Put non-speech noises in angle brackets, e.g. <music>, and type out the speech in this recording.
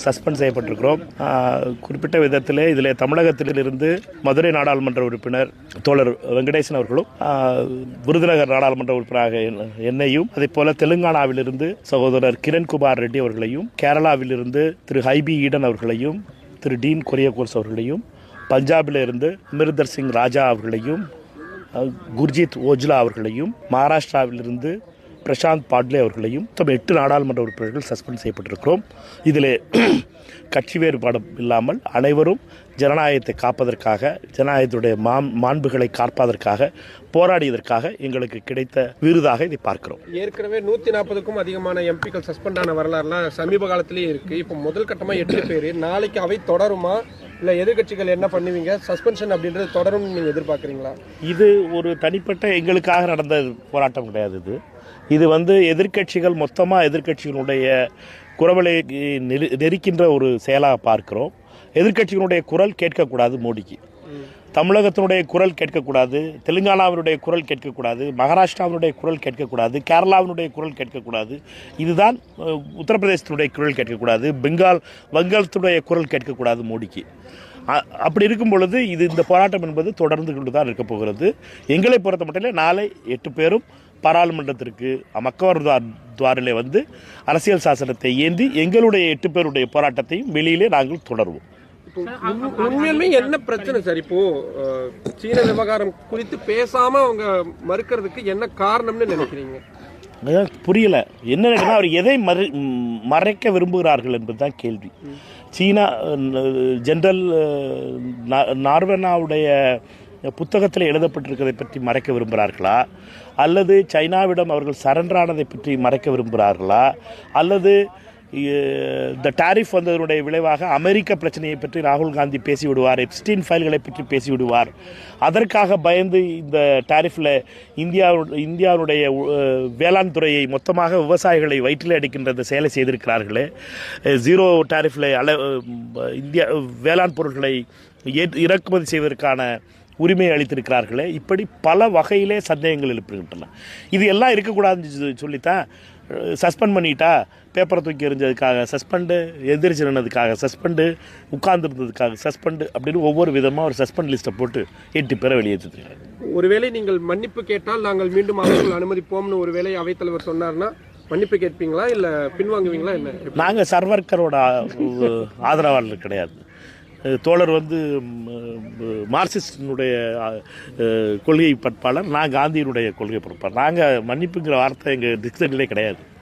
Suspend செய்யப்பட்டிருக்கிறோம். குறிப்பிட்ட விதத்தில் இதில் தமிழகத்திலிருந்து மதுரை நாடாளுமன்ற உறுப்பினர் தோழர் வெங்கடேசன் அவர்களும் விருதுநகர் நாடாளுமன்ற உறுப்பினராக என்னையும் அதே போல தெலுங்கானாவிலிருந்து சகோதரர் கிரண்குமார் ரெட்டி அவர்களையும் கேரளாவிலிருந்து திரு ஹைபி ஈடன் அவர்களையும் திரு டீன் கொரியகோர்ஸ் அவர்களையும் பஞ்சாபிலிருந்து அமிர்தர் சிங் ராஜா அவர்களையும் குர்ஜித் ஓஜ்லா அவர்களையும் மகாராஷ்டிராவிலிருந்து பிரசாந்த் பாட்லே அவர்களையும் மொத்தம் எட்டு நாடாளுமன்ற உறுப்பினர்கள் சஸ்பெண்ட் செய்யப்பட்டிருக்கிறோம். இதில் <clears throat> கட்சி வேறுபாடு இல்லாமல் அனைவரும் ஜனநாயகத்தை காப்பதற்காக ஜனநாயகத்துடைய மாண் மாண்புகளை காப்பதற்காக போராடியதற்காக எங்களுக்கு கிடைத்த விருதாக இதை பார்க்கிறோம். ஏற்கனவே நூத்தி நாற்பதுக்கும் அதிகமான எம்பிக்கள் சஸ்பெண்ட் ஆன வரலாறுலாம் சமீப காலத்திலேயே இருக்கு. இப்போ முதல் கட்டமா எட்டு பேர். நாளைக்கு அவை தொடருமா? இல்ல எதிர்க்கட்சிகள் என்ன பண்ணுவீங்க? சஸ்பென்ஷன் அப்படின்றது தொடரும்னு நீங்க எதிர்பார்க்கறீங்களா? இது ஒரு தனிப்பட்ட எங்களுக்காக நடந்த போராட்டம் கிடையாது இது. இது வந்து எதிர்க்கட்சிகள் மொத்தமாக எதிர்கட்சிகளுடைய குரவலை நெரு- நெரிக்கின்ற ஒரு செயலாக பார்க்கிறோம். எதிர்கட்சிகளுடைய குரல் கேட்கக்கூடாது மோடிக்கு. தமிழகத்தினுடைய குரல் கேட்கக்கூடாது தெலுங்கானாவினுடைய குரல் கேட்கக்கூடாது மகாராஷ்டிராவினுடைய குரல் கேட்கக்கூடாது கேரளாவினுடைய குரல் கேட்கக்கூடாது. இதுதான் உத்தரப்பிரதேசத்தினுடைய குரல் கேட்கக்கூடாது பெங்கால் வங்காளத்துடைய குரல் கேட்கக்கூடாது மோடிக்கு. அ- அப்படி இருக்கும் பொழுது இது இந்த போராட்டம் என்பது தொடர்ந்து கொண்டு தான் இருக்க போகிறது. எங்களை பொறுத்த மட்டும் நாளை எட்டு பேரும் பாராளுமன்றத்திற்கு மக்கவர் துவாரிலே வந்து அரசியல் சாசனத்தை ஏந்தி எங்களுடைய எட்டு பேருடைய போராட்டத்தையும் வெளியிலே நாங்கள் தொடருவோம். இப்போ உண்- உண்மையிலுமே என்ன பிரச்சனை சார்? இப்போ சீன விவகாரம் குறித்து பேசாம அவங்க மறுக்கிறதுக்கு என்ன காரணம்னு நினைக்கிறீங்க? புரியல. என்ன அவர் எதை மறை மறைக்க விரும்புகிறார்கள் என்பதுதான் கேள்வி. சீனா ஜெனரல் நார்வனாவுடைய புத்தகத்தில் எழுதப்பட்டிருக்கிறதை பற்றி மறைக்க விரும்புகிறார்களா? அல்லது சைனாவிடம் அவர்கள் சரண்டரானதை பற்றி மறைக்க விரும்புகிறார்களா? அல்லது இந்த டாரிஃப் வந்ததனுடைய விளைவாக அமெரிக்க பிரச்சனையை பற்றி ராகுல் காந்தி பேசி விடுவார் எப்ஸ்டீன் ஃபைல்களை பற்றி பேசி விடுவார் அதற்காக பயந்து இந்த டாரிஃபில் இந்தியா இந்தியாவுடைய வேளாண் துறையை மொத்தமாக விவசாயிகளை வயிற்றில் அடிக்கின்ற செயலை செய்திருக்கிறார்களே. ஜீரோ டாரிஃபில் அள இந்தியா வேளாண் பொருட்களை ஏற்- இறக்குமதி செய்வதற்கான உரிமை அளித்திருக்கிறார்களே. இப்படி பல வகையிலே சந்தேகங்கள் எழுப்புகின்றன. இது எல்லாம் இருக்கக்கூடாதுன்னு சொல்லி- சொல்லித்தான் சஸ்பெண்ட் பண்ணிட்டா பேப்பரை தூக்கி எறிஞ்சதுக்காக சஸ்பெண்டு எதிர்த்து நின்னதுக்காக சஸ்பெண்டு உட்கார்ந்துருந்ததுக்காக சஸ்பெண்டு அப்படின்னு ஒவ்வொரு விதமாக ஒரு சஸ்பெண்ட் லிஸ்ட்டை போட்டு எட்டு பேரை வெளியேற்றிருக்காங்க ஒருவேளை நீங்கள் மன்னிப்பு கேட்டால் நாங்கள் மீண்டும் அவைக்குள் அனுமதிப்போம்னு ஒருவேளை அவைத்தலைவர் சொன்னார்னா மன்னிப்பு கேட்பீங்களா? இல்ல பின்வாங்குவீங்களா? என்ன? நாங்கள் சர்வர்கரோட ஆதரவாளர் கிடையாது. தோழர் வந்து மார்க்சிஸ்டினுடைய கொள்கை பற்பாளர் நான் காந்தியினுடைய கொள்கை பற்பாளர் நாங்கள் மன்னிப்புங்கிற வார்த்தை எங்கள் டிக்ஷனரியிலே கிடையாது.